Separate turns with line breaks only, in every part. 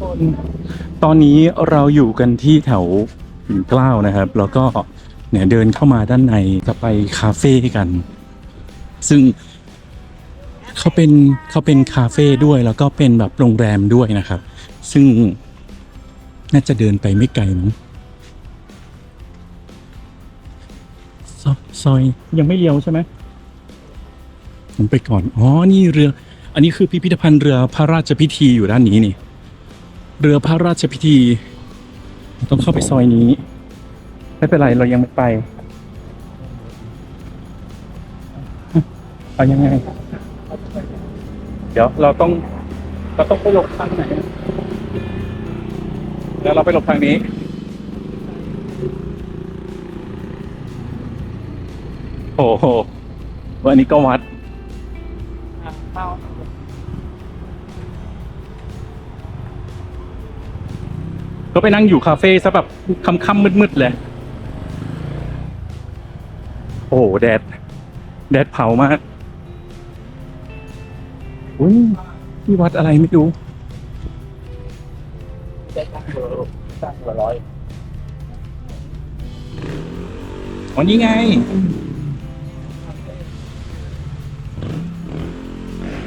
คน ตอนนี้เราอยู่กันที่แถวปิ่นเกล้านะครับ แล้วก็เนี่ยเดินเข้ามาด้านในจะไปคาเฟ่กัน ซึ่งเขาเป็นเขาเป็นคาเฟ่ด้วยแล้วก็เป็นแบบโรงแรมด้วยนะครับ ซึ่งน่าจะเดินไปไม่ไกลมั้งซอยยังไม่เลี้ยวใช่ไหมผมไปก่อน อ๋อ นี่เรือ อันนี้คือพิพิธภัณฑ์เรือพระราชพิธีอยู่ด้านนี้นี่ เรือพระราชพิธี ต้องเข้าไปซอยนี้ ไม่เป็นไรเรายังไม่ไปเอายังไง เดี๋ยวเราต้อง เราต้องไปหลบทางไหนแล้วเราไปหลบทางนี้โอ้โหวันนี้ก็วัด ก็ไปนั่งอยู่คาเฟ่ซะแบบค่ำๆมืดๆเลย โอ้โหแดด แดดเผามากอุ้ยที่วัดอะไรไม่รู้
ได้ตั้งเบอร์ตั้งเบอร์ร้อย
อ๋อนี่ไง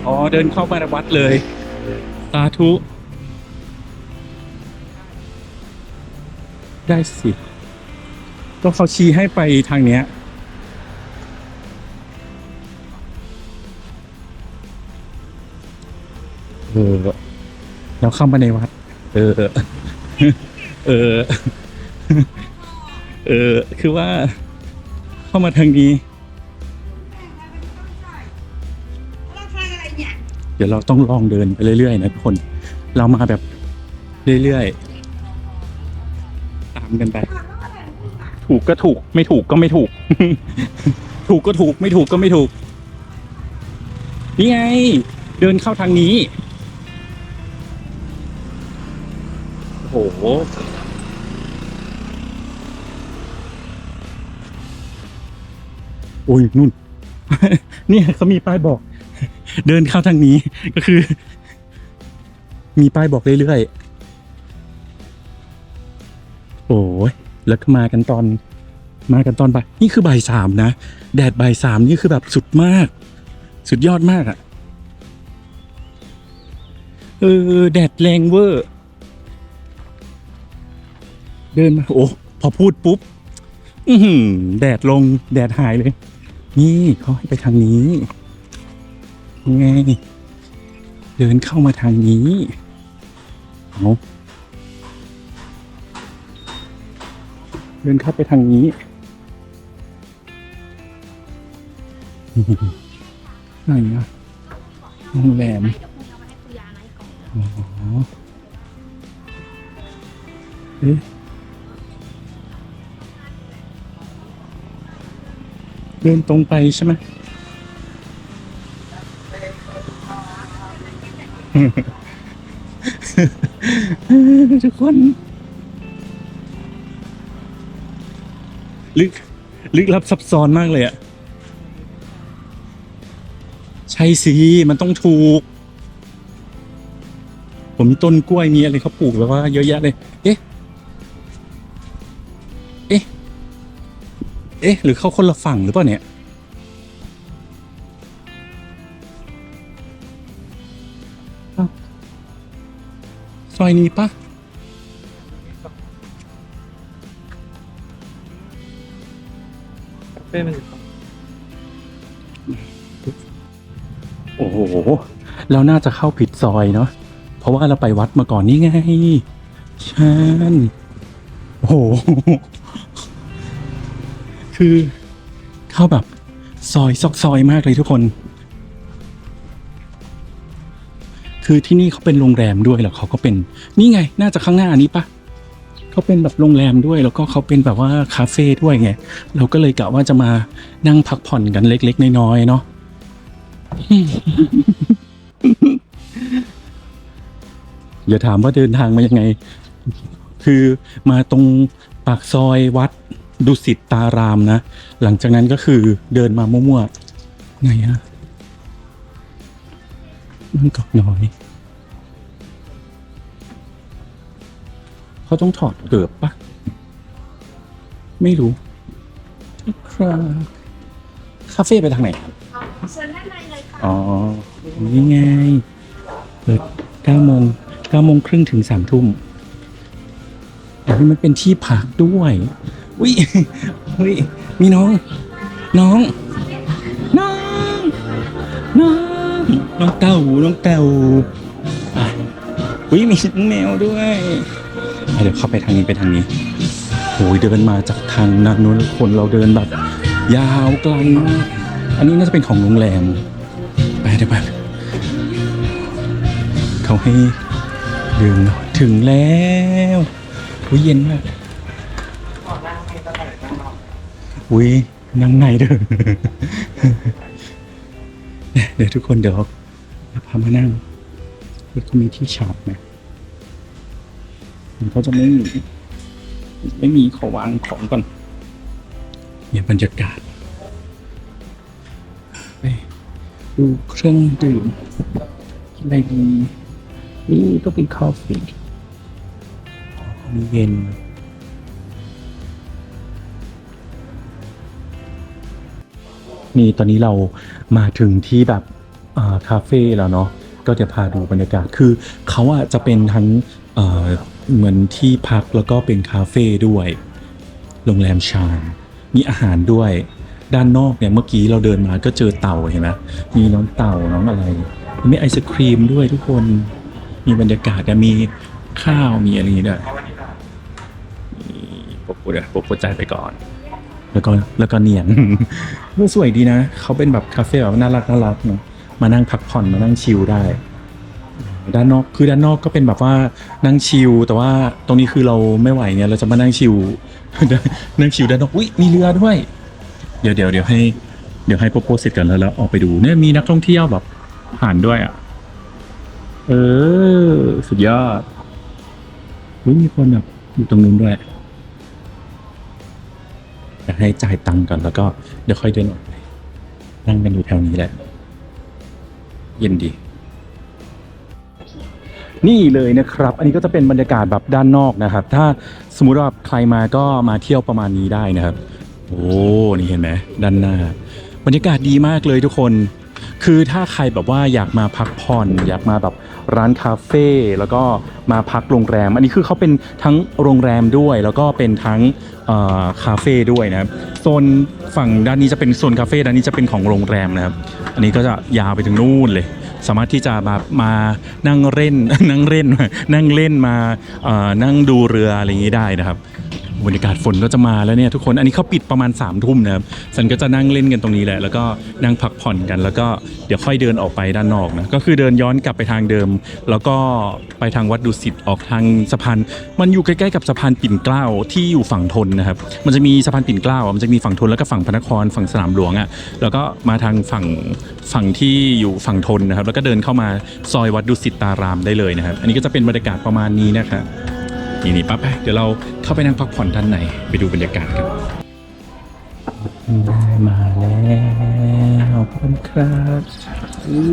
อ๋อ เดินเข้ามาในวัดเลย สาธุ ได้สิก็เขาชี้ให้ไปทางเนี้ย เออ แล้วเข้ามาในวัด เออ เออ เออ คือว่า เข้ามาทางนี้
เดี๋
ยวเราต้องลองเดินไปเรื่อยๆนะทุกคน เรามาแบบเรื่อยๆ กันไป ถูกก็ถูก ไม่ถูกก็ไม่ถูก ถูกก็ถูกไม่ถูกก็ไม่ถูก นี่ไง เดินเข้าทางนี้ โอ้โห โอ้ยนุ่นเนี่ยเขามีป้ายบอก เดินเข้าทางนี้ก็คือ มีป้ายบอกเรื่อยๆ โอ้ยแล้วก็มากันตอนมากันตอนบ่ายนี่คือบ่ายสามนะ แดดบ่ายสามนี่คือแบบสุดมาก สุดยอดมากอะ่ะ เออ แดดแรงเวอร์ เดินมา โอ้พอพูดปุ๊บ อืแดดลง แดดหายเลย นี่เขาให้ไปทางนี้ไงเดินเข้ามาทางนี้ เอา เดินเข้าไปทางนี้ ไหนอะโรงแรม
เดี๋ยวคุณเอามาให้คุยานะอีกก่อน
อ๋อเอ๊ะเดินตรงไปใช่ไหมทุกคน ลึกลึกลับซับซ้อนมากเลยอะใช่สิมันต้องถูก ผมต้นกล้วยมีอะไรเขาปลูกแบบว่าเยอะแยะเลย เอ๊ะ เอ๊ะ เอ๊ะ หรือเขาคนละฝั่งหรือเปล่าเนี่ยเอ้าซอยนี้ปะ
เฟ่มันอยู่
โอ้โหเราน่าจะเข้าผิดซอยเนาะเพราะว่าเราไปวัดมาก่อนนี่ไงชันโอ้โห คือเข้าแบบซอยซอกซอยมากเลยทุกคน คือที่นี่เขาเป็นโรงแรมด้วยแล้วเขาก็เป็น นี่ไง น่าจะข้างหน้านี้ปะ เขาเป็นแบบโรงแรมด้วย แล้วก็เขาเป็นแบบว่าคาเฟ่ด้วยไงเราก็เลยกะว่าจะมานั่งพักผ่อนกันเล็กๆน้อยๆเนาะอย่าถามว่าเดินทางมายังไง คือมาตรงปากซอยวัดดุสิตตารามนะ หลังจากนั้นก็คือเดินมามั่วๆไงฮะมันกอกน้อย เขาต้องถอดเกือบปะไม่รู้ครับคาเฟ่ไปทางไหนครับ
เชิญด้านในเลยค่ะ
อ๋อนี่ไงเปิดเก้าโมงเก้าโมงครึ่งถึงสามทุ่มแต่นี่มันเป็นที่พักด้วยอุ้ยอุ้ยมีน้อง น้อง น้อง น้องน้องเต่าน้องเต่าอะอุ้ยมีแมวด้วยอะ เดี๋ยวเข้าไปทางนี้ไปทางนี้โอ้ยเดินมาจากทางนั้นนู้นคนเราเดินแบบ ยาวไกลมากอันนี้น่าจะเป็นของโรงแรมไปเดี๋ยวไปเขาให้ดื่มถึงแล้วอุ้ยเย็นมากอุ้ยนั่งในเด้อเดี๋ยวทุกคนเดี๋ยวพามานั่งแล้วก็มีที่ช็อปนะ มันก็จะไม่มีไม่มีขอวางของก่อนเนี่ยบรรยากาศไปดูเครื่องดื่มกินอะไรดีนี่ก็เป็นคอฟฟี่มีเย็นนี่ตอนนี้เรามาถึงที่แบบอ่าคาเฟ่แล้วเนาะก็จะพาดูบรรยากาศคือเขาอะจะเป็นทั้ง เอ่อเหมือนที่พักแล้วก็เป็นคาเฟ่ด้วย โรงแรมชานมีอาหารด้วย ด้านนอกเนี่ยเมื่อกี้เราเดินมาก็เจอเต่าเห็นไหมมีน้องเต่าน้องอะไร มีไอศครีมด้วยทุกคน มีบรรยากาศแต่มีข้าวมีอะไรอย่างเงี้ยด้วยนี่ปกปุเดี๋ยวปกปุใจายไปก่อน แล้วก็แล้วก็เนียนก็สวยดีนะ เขาเป็นแบบคาเฟ่แบบน่ารักน่ารักเนาะมานั่งพักผ่อนมานั่งชิลได้ ด้านนอกคือด้านนอกก็เป็นแบบว่านั่งชิลแต่ว่าตรงนี้คือเราไม่ไหวเนี่ยเราจะมานั่งชิลนั่งชิลด้านนอกอุ้ยมีเรือด้วย เดี๋ยวเดี๋ยวเดี๋ยวให้เดี๋ยวให้โปโปเสร็จกันแล้วแล้วออกไปดูเนี่ยมีนักท่องเที่ยวแบบผ่านด้วยอะเออสุดยอดอุ้ยมีคนแบบอยู่ตรงนู้นด้วยอยากให้จ่ายตังค์ก่อนแล้วก็เดี๋ยวค่อยเดินออกไปนั่งกันอยู่แถวนี้แหละ เย็นดี นี่เลยนะครับ อันนี้ก็จะเป็นบรรยากาศแบบด้านนอกนะครับ ถ้าสมมุติว่าใครมาก็มาเที่ยวประมาณนี้ได้นะครับ โอ้นี่เห็นไหมด้านหน้า บรรยากาศดีมากเลยทุกคน คือถ้าใครแบบว่าอยากมาพักผ่อน อยากมาแบบร้านคาเฟ่แล้วก็มาพักโรงแรม อันนี้คือเขาเป็นทั้งโรงแรมด้วย แล้วก็เป็นทั้งคาเฟ่ด้วยนะครับโซนฝั่งด้านนี้จะเป็นโซนคาเฟ่ด้านนี้จะเป็นของโรงแรมนะครับ อันนี้ก็จะยาวไปถึงนู่นเลย สามารถที่จะแบบมานั่งเล่นนั่งเล่นนั่งเล่นมาเออนั่งดูเรืออะไรอย่างนี้ได้นะครับ บรรยากาศฝนก็จะมาแล้วเนี่ยทุกคนอันนี้เขาปิดประมาณ3ามทุ่มนะครับฉันก็จะนั่งเล่นกันตรงนี้แหละแล้วก็นั่งพักผ่อนกัน แล้วก็เดี๋ยวค่อยเดินออกไปด้านนอกนะก็คือเดินย้อนกลับไปทางเดิม แล้วก็ไปทางวัดดุสิตออกทางสะพานมันอยู่ใกล้ๆกับสะพานปิ่นเกล้าที่อยู่ฝั่งทนนะครับมันจะมีสะพานปิ่นเกล้ามันจะมีฝั่งทนแล้วก็ฝั่งพระนครฝั่งสนามหลวงอะแล้วก็มาทางฝั่งฝั่งที่อยู่ฝั่งทนนะครับแล้วก็เดินเข้ามาซอยวัดดุสิตตารามได้เลยนะครับ อันนี้ก็จะเป็นบรรยากาศประมาณนี้นะครับ นี่นี่ปั๊บไปเดี๋ยวเราเข้าไปนั่งพักผ่อนด้านในไปดูบรรยากาศกันได้มาแล้วขอบคุณครับอู้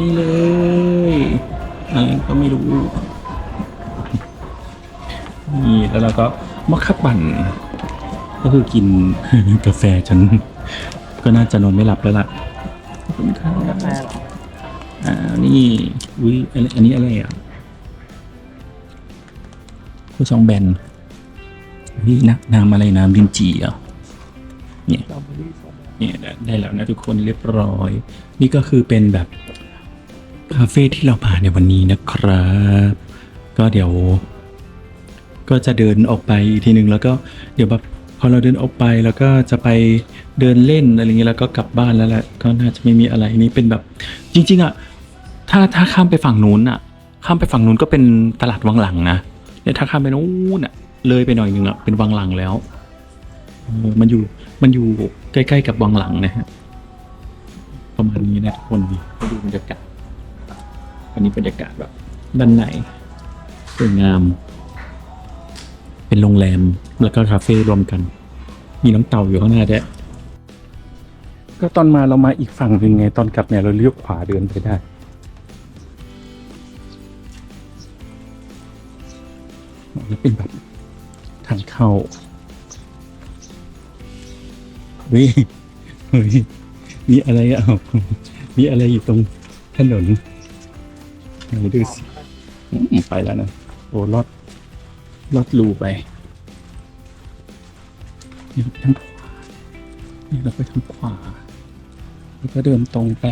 นี่เลยอะไรก็ไม่รู้นี่แล้วเราก็มอคค่าปั่น ก็คือกินกาแฟฉันก็น่าจะนอนไม่หลับแล้วล่ะขอบคุณครับอ่านี่อุ้ยอะไรอันนี้อะไรอะ ผู้ชองแบนนี่นะน้ำอะไรน้ำลินจีเหรอะเนี่ยเนี่ยได้ได้แล้วนะทุกคนเรียบร้อย นี่ก็คือเป็นแบบคาเฟ่ที่เรามาในวันนี้นะครับ ก็เดี๋ยว ก็จะเดินออกไปอีกทีหนึ่งแล้วก็เดี๋ยวแบบพอเราเดินออกไปแล้วก็จะไปเดินเล่นอะไรเงี้ยแล้วก็กลับบ้านแล้วแหละก็น่าจะไม่มีอะไรนี่เป็นแบบ จริง ๆอะถ้าถ้าข้ามไปฝั่งนู้นอะ ข้ามไปฝั่งนู้นก็เป็นตลาดวังหลังนะ เนี่ยถ้าข้ามไปนู้นอะ เลยไปหน่อยหนึ่งอะเป็นวังหลังแล้วมันอยู่มันอยู่ใกล้ๆกับวังหลังนะฮะประมาณนี้นะทุกคนดูบรรยากาศอันนี้บรรยากาศแบบด้านในสวยงาม เป็นโรงแรมแล้วก็คาเฟ่รวมกัน มีน้องเต่าอยู่ข้างหน้าด้วยก็ตอนมาเรามาอีกฝั่งหนึ่งไงตอนกลับเนี่ยเราเลี้ยวขวาเดินไปได้ นแล้เป็นแบบทางเข้าเฮ้ยเฮ้ยมีอะไรอะมีอะไรอยู่ตรงถนนไหนดูสิไปแล้วนะ โอ้ลอดลอดรูไปนี่เราไปทางขวานี่เราไปทางขวาแล้วก็เดินตรงไป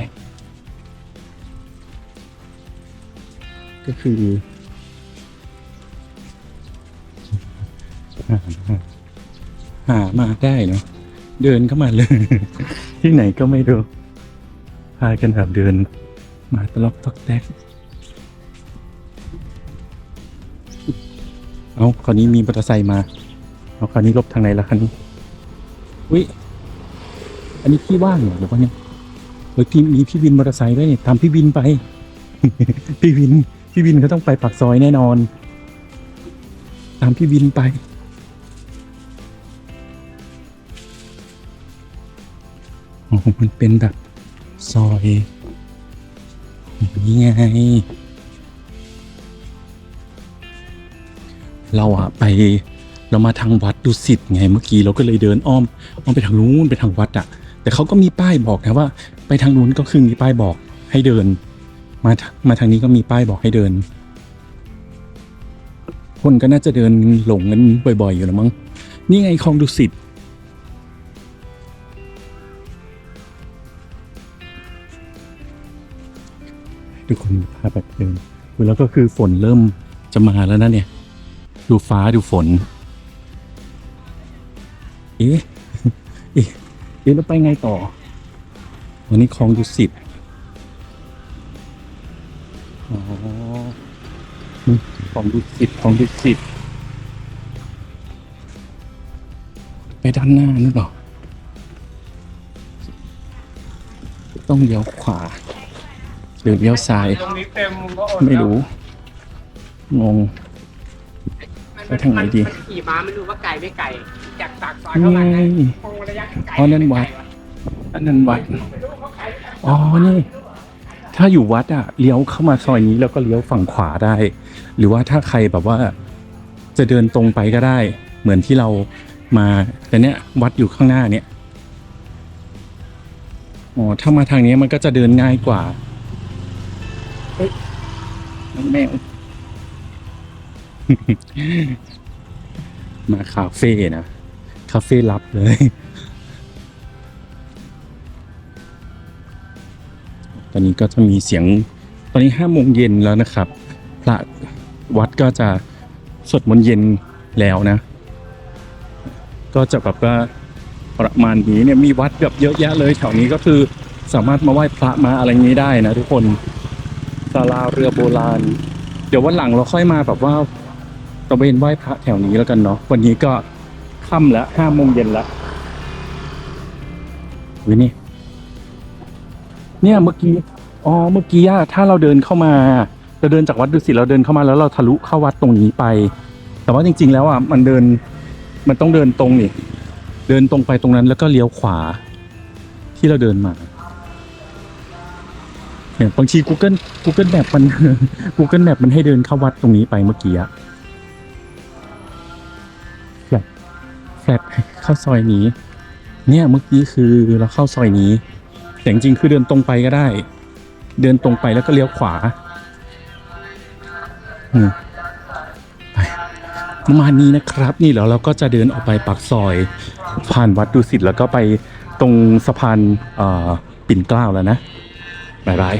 ก็คือ หามาได้เนาะเดินเข้ามาเลย ที่ไหนก็ไม่รู้พากันแบบเดิน มาตลอกตอกแตกเอาคราวนี้มีมอเตอร์ไซค์มา เอาคราวนี้ลบทางไหนละคันนี้อุ้ยอันนี้พี่ว่างเหรอหรือว่าเนี่ยเฮ้ยพี่มีพี่วินมอเตอร์ไซค์ด้วยเนี่ยตามพี่วินไป พี่วิน พี่วินเขาต้องไปปากซอยแน่นอน ตามพี่วินไป อ๋อมันเป็นแบบซอยนี่ไง เราอะไปเรามาทางวัดดุสิตไงเมื่อกี้เราก็เลยเดินอ้อมอ้อมไปทางนู้นไปทางวัดอะแต่เขาก็มีป้ายบอกนะว่า ไปทางนู้นก็คือมีป้ายบอกให้เดิน มามาทางนี้ก็มีป้ายบอกให้เดิน คนก็น่าจะเดินหลงกันบ่อย ๆ อยู่แล้วมั้งนี่ไงคลองดุสิต ทุกคนพาแบบเดินแล้วก็คือฝนเริ่มจะมาแล้วนะเนี่ย ดูฟ้าดูฝน เอ๊ะ เอ๊ะเอ๊ะแล้วไปไงต่อ วันนี้คลองดุสิตอ๋อคลองดุสิตคลองดุสิตไปด้านหน้านู่นหรอ ต้องเลี้ยวขวา หรือเลี้ยวซ้าย
ตรงนี้เต็มก็อด
ไม่รู้ งง ไปทางไหนดี
มัขี่ม้าไม่รู้ว่าไกลไม่ไกลจากปากซอย
นี่
เข้ามา
ไง
คงระยะไกล
อ๋อนั่นวัด อันนั้นวัด อ๋อ นี่ ถ้าอยู่วัดอะเลี้ยวเข้ามาซอยนี้แล้วก็เลี้ยวฝั่งขวาได้ หรือว่าถ้าใครแบบว่า จะเดินตรงไปก็ได้ เหมือนที่เรามา แต่เนี้ยวัดอยู่ข้างหน้าเนี่ยอ๋อ ถ้ามาทางนี้มันก็จะเดินง่ายกว่า น้องแมว มาคาเฟ่นะ คาเฟ่ลับเลย ตอนนี้ก็จะมีเสียง ตอนนี้ห้าโมงเย็นแล้วนะครับ พระวัดก็จะสดมนเย็นแล้วนะ ก็จะแบบว่าประมาณนี้เนี่ยมีวัดแบบเยอะแยะเลยแถวนี้ก็คือสามารถมาไหว้พระมาอะไรงนี้ได้นะทุกคน ศาลาเรือโบราณ เดี๋ยววันหลังเราค่อยมาแบบว่าตระเวนไหว้พระแถวนี้แล้วกันเนาะวันนี้ก็ค่ำแล้วห้าโมงเย็นแล้ววินี่เนี่ยเมื่อกี้อ๋อเมื่อกี้อะถ้าเราเดินเข้ามาเราเดินจากวัดดุสิตเราเดินเข้ามาแล้วเราทะลุเข้าวัดตรงนี้ไป แต่ว่าจริง ๆ แล้วอะมันเดินมันต้องเดินตรงนี่เดินตรงไปตรงนั้นแล้วก็เลี้ยวขวาที่เราเดินมา เนี่ยบางที Google Google Map มัน Google Map มันให้เดินเข้าวัดตรงนี้ไปเมื่อกี้อะแฟลแฟลเข้าซอยนี้ เนี่ยเมื่อกี้คือเราเข้าซอยนี้แต่จริงๆคือเดินตรงไปก็ได้ เดินตรงไปแล้วก็เลี้ยวขวาอืมประมาณนี้นะครับ นี่แล้วเราก็จะเดินออกไปปากซอย ผ่านวัดดุสิตแล้วก็ไปตรงสะพานปิ่นเกล้าแล้วนะ บายบาย